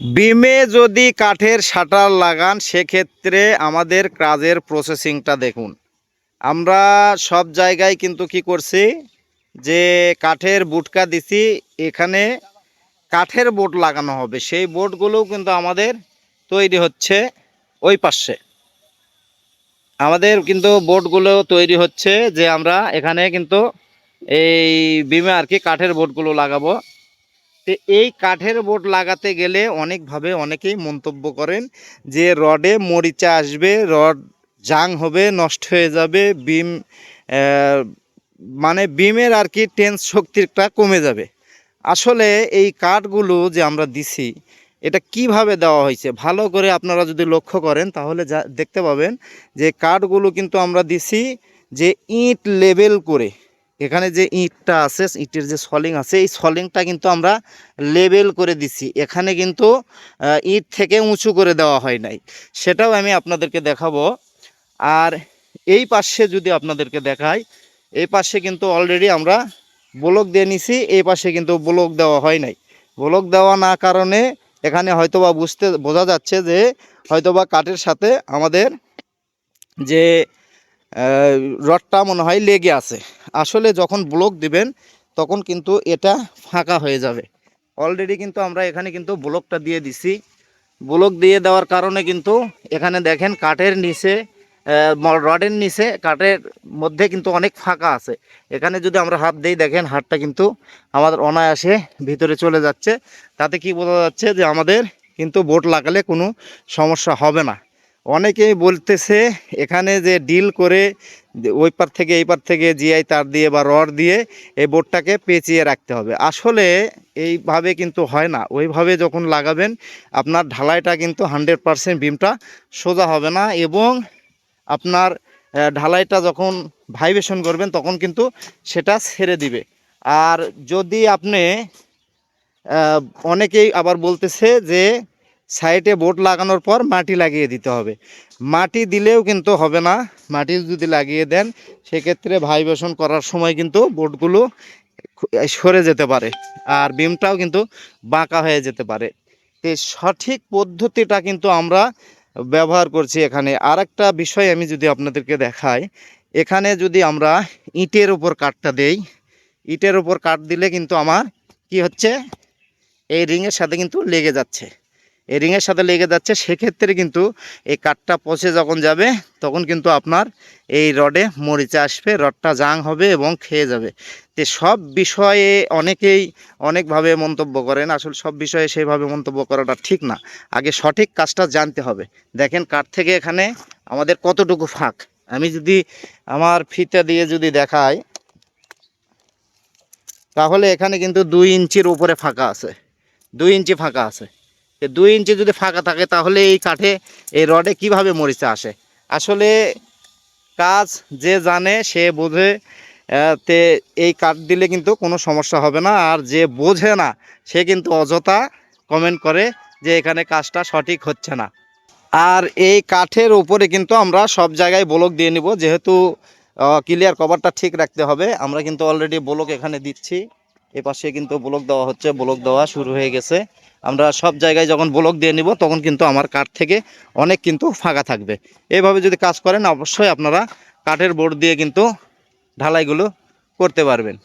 বিমে যদি কাঠের শাটার লাগান, সেক্ষেত্রে আমাদের কাজের প্রসেসিংটা দেখুন। আমরা সব জায়গায় কিন্তু কি করছি, যে কাঠের বুটকা দিছি, এখানে কাঠের বোর্ড লাগানো হবে। সেই বোর্ডগুলোও কিন্তু আমাদের তৈরি হচ্ছে ওই পাশে। আমাদের কিন্তু বোর্ডগুলো তৈরি হচ্ছে যে আমরা এখানে কিন্তু এই বিমে আর কি কাঠের বোর্ডগুলো লাগাবো। তো এই কাঠের বোর্ড লাগাতে গেলে অনেকভাবে অনেকেই মন্তব্য করেন যে রডে মরিচা আসবে, রড জাং হবে, নষ্ট হয়ে যাবে, বিম মানে বিমের আর কি টেন্স শক্তিটা কমে যাবে। আসলে এই কাঠগুলো যে আমরা দিছি, এটা কীভাবে দেওয়া হয়েছে? ভালো করে আপনারা যদি লক্ষ্য করেন, তাহলে যা, দেখতে পাবেন যে কাঠগুলো কিন্তু আমরা দিছি যে ইট লেবেল করে। এখানে যে ইটটা আছে, ইটের যে সলিং আছে, এই সলিংটা কিন্তু আমরা লেবেল করে দিছি। এখানে কিন্তু ইট থেকে উঁচু করে দেওয়া হয় নাই। সেটাও আমি আপনাদেরকে দেখাবো। আর এই পাশে যদি আপনাদেরকে দেখাই, এই পাশে কিন্তু অলরেডি আমরা ব্লক দিয়ে নিছি, এই পাশে কিন্তু ব্লক দেওয়া হয় নাই। ব্লক দেওয়া না কারণে এখানে হয়তোবা বুঝতে, বোঝা যাচ্ছে যে হয়তোবা কাঠের সাথে আমাদের যে রডটা মনে হয় লেগে আছে। আসলে যখন ব্লক দিবেন, তখন কিন্তু এটা ফাঁকা হয়ে যাবে। অলরেডি কিন্তু আমরা এখানে কিন্তু ব্লকটা দিয়ে দিছি। ব্লক দিয়ে দেওয়ার কারণে কিন্তু এখানে দেখেন কাঠের নিচে রডের নিচে কাঠের মধ্যে কিন্তু অনেক ফাঁকা আছে। এখানে যদি আমরা হাত দিই, দেখেন হাতটা কিন্তু আমাদের অনায়াসে ভিতরে চলে যাচ্ছে। তাতে কি বোঝা যাচ্ছে যে আমাদের কিন্তু বোট লাগালে কোনো সমস্যা হবে না। অনেকেই বলতেছে এখানে যে ডিল করে ওই পার থেকে এই পার থেকে জিআই তার দিয়ে বা রড দিয়ে এই বোর্ডটাকে পেঁচিয়ে রাখতে হবে। আসলে এইভাবে কিন্তু হয় না। ওইভাবে যখন লাগাবেন, আপনার ঢালাইটা কিন্তু হান্ড্রেড পারসেন্ট বিমটা সোজা হবে না এবং আপনার ঢালাইটা যখন ভাইব্রেশন করবেন তখন কিন্তু সেটা ছেড়ে দিবে। আর যদি আপনি অনেকেই আবার বলতেছে যে সাইডে বোট লাগানোর পর মাটি লাগিয়ে দিতে হবে। মাটি দিলেও কিন্তু হবে না। মাটি যদি লাগিয়ে দেন, সেক্ষেত্রে ভাইব্রেশন করার সময় কিন্তু বোটগুলো সরে যেতে পারে আর বিমটাও কিন্তু বাঁকা হয়ে যেতে পারে। তো সঠিক পদ্ধতিটা কিন্তু আমরা ব্যবহার করছি এখানে। আর একটা বিষয় আমি যদি আপনাদেরকে দেখাই, এখানে যদি আমরা ইটের উপর কাঠটা দেই, ইটের উপর কাঠ দিলে কিন্তু আমার কি হচ্ছে? এই রিংয়ের সাথে কিন্তু লেগে যাচ্ছে। এই রিংয়ের সাথে লেগে যাচ্ছে, সেক্ষেত্রে কিন্তু এই কাঠটা পচে যখন যাবে, তখন কিন্তু আপনার এই রডে মরিচা আসবে রডটা জাং হবে এবং খেয়ে যাবে। তো সব বিষয়ে অনেকেই অনেকভাবে মন্তব্য করেন, আসলে সব বিষয়ে সেইভাবে মন্তব্য করাটা ঠিক না। আগে সঠিক কাজটা জানতে হবে। দেখেন কাঠ থেকে এখানে আমাদের কতটুকু ফাঁক। আমি যদি আমার ফিতা দিয়ে যদি দেখাই, তাহলে এখানে কিন্তু দুই ইঞ্চির উপরে ফাঁকা আছে। দুই ইঞ্চি ফাঁকা আছে। দুই ইঞ্চি যদি ফাঁকা থাকে, তাহলে এই কাঠে, এই রডে কীভাবে মরিচা আসে? আসলে কাজ যে জানে, সে বোঝে তে এই কাঠ দিলে কিন্তু কোনো সমস্যা হবে না। আর যে বোঝে না, সে কিন্তু অযথা কমেন্ট করে যে এখানে কাজটা সঠিক হচ্ছে না। আর এই কাঠের উপরে কিন্তু আমরা সব জায়গায় ব্লক দিয়ে নিব। যেহেতু ক্লিয়ার কভারটা ঠিক রাখতে হবে, আমরা কিন্তু অলরেডি ব্লক এখানে দিচ্ছি। এ পাশে কিন্তু ব্লক দেওয়া হচ্ছে, ব্লক দেওয়া শুরু হয়ে গেছে। আমরা সব জায়গায় যখন ব্লক দিয়ে নিব, তখন কিন্তু আমার কাঠ থেকে অনেক কিন্তু ফাঁকা থাকবে। এভাবে যদি কাজ করেন, অবশ্যই আপনারা কাঠের বোর্ড দিয়ে কিন্তু ঢালাইগুলো করতে পারবেন।